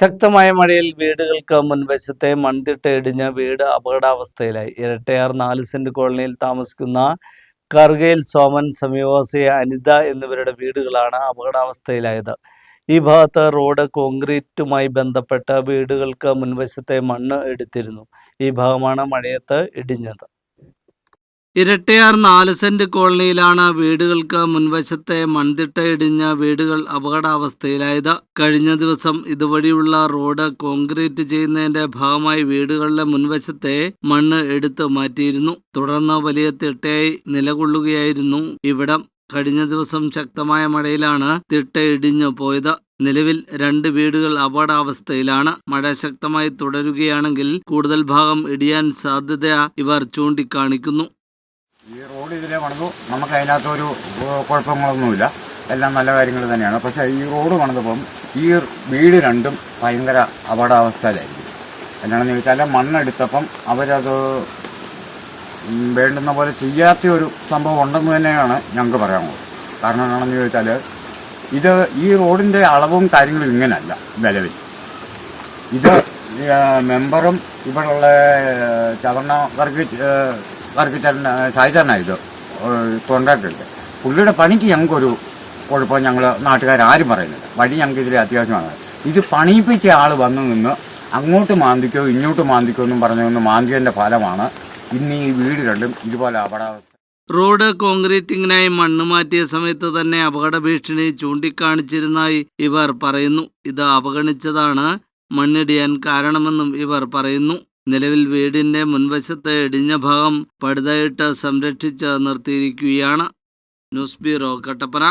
ശക്തമായ മഴയിൽ വീടുകൾക്ക് മുൻവശത്തെ മൺതിട്ട ഇടിഞ്ഞ് വീട് അപകടാവസ്ഥയിലായി. ഇരട്ടയാർ നാല് സെന്റ് കോളനിയിൽ താമസിക്കുന്ന കർഗയിൽ സോമൻ സമീപവാസി അനിത എന്നിവരുടെ വീടുകളാണ് അപകടാവസ്ഥയിലായത്. ഈ ഭാഗത്ത് റോഡ് കോൺക്രീറ്റുമായി ബന്ധപ്പെട്ട് വീടുകൾക്ക് മുൻവശത്തെ മണ്ണ് എടുത്തിരുന്നു ഈ ഭാഗമാണ് മഴയത്ത് ഇടിഞ്ഞത്. ഇരട്ടയാർ നാല് സെന്റ് കോളനിയിലാണ് വീടുകൾക്ക് മുൻവശത്തെ മൺതിട്ട ഇടിഞ്ഞ വീടുകൾ അപകടാവസ്ഥയിലായത്. കഴിഞ്ഞ ദിവസം ഇതുവഴിയുള്ള റോഡ് കോൺക്രീറ്റ് ചെയ്യുന്നതിന്റെ ഭാഗമായി വീടുകളുടെ മുൻവശത്തെ മണ്ണ് എടുത്തു മാറ്റിയിരുന്നു. തുടർന്ന് വലിയ തിട്ടയായി നിലകൊള്ളുകയായിരുന്നു ഇവിടം. കഴിഞ്ഞ ദിവസം ശക്തമായ മഴയിലാണ് തിട്ട ഇടിഞ്ഞു പോയത്. നിലവിൽ രണ്ട് വീടുകൾ അപകടാവസ്ഥയിലാണ്. മഴ ശക്തമായി തുടരുകയാണെങ്കിൽ കൂടുതൽ ഭാഗം ഇടിയാൻ സാധ്യത ഇവർ ചൂണ്ടിക്കാണിക്കുന്നു. ഈ റോഡ് ഇതിലെ പണിതു നമുക്ക് അതിനകത്തൊരു കുഴപ്പങ്ങളൊന്നുമില്ല. എല്ലാം നല്ല കാര്യങ്ങൾ തന്നെയാണ്. പക്ഷേ ഈ റോഡ് പണിതപ്പം ഈ വീട് രണ്ടും ഭയങ്കര അപകടാവസ്ഥയിലായിരിക്കും. എന്നാണെന്ന് ചോദിച്ചാൽ മണ്ണെടുത്തപ്പം അവരത് വേണ്ടുന്ന പോലെ ചെയ്യാത്ത ഒരു സംഭവം ഉണ്ടെന്ന് തന്നെയാണ് ഞങ്ങൾക്ക് പറയാനുള്ളത്. കാരണം എന്താണെന്ന് ചോദിച്ചാൽ ഇത് ഈ റോഡിന്റെ അളവും കാര്യങ്ങളും ഇങ്ങനല്ല നിലവിൽ. ഇത് മെമ്പറും ഇവിടെയുള്ള ചവർണ ഷായിച്ചേട്ടനാണ് ഇത്. കോൺട്രാക്ടറുണ്ട് പുള്ളിയുടെ പണിക്ക് ഞങ്ങൾക്കൊരു കുഴപ്പം ഞങ്ങൾ നാട്ടുകാരും പറയുന്നില്ല. വഴി ഞങ്ങൾക്ക് ഇതിൽ അത്യാവശ്യമാണ്. ഇത് പണിയിപ്പിച്ച ആൾ വന്നു നിന്ന് അങ്ങോട്ട് മാന്തിക്കോ ഇങ്ങോട്ട് മാന്തിക്കോ എന്നും പറഞ്ഞു നിന്ന് മാന്തിയതിന്റെ ഫലമാണ് ഇന്ന് ഈ വീട് രണ്ടും ഇതുപോലെ അപകടാവസ്ഥ റോഡ് കോൺക്രീറ്റിങ്ങിനായി മണ്ണ് മാറ്റിയ സമയത്ത് തന്നെ അപകട ഭീഷണി ചൂണ്ടിക്കാണിച്ചിരുന്നതായി ഇവർ പറയുന്നു. ഇത് അവഗണിച്ചതാണ് മണ്ണിടിയാൻ കാരണമെന്നും ഇവർ പറയുന്നു. നിലവിൽ വീടിന്റെ മുൻവശത്തെ ഇടിഞ്ഞ ഭാഗം പടുതയിട്ട് സംരക്ഷിച്ച് നിർത്തിയിരിക്കുകയാണ്. News bureau Kattappana.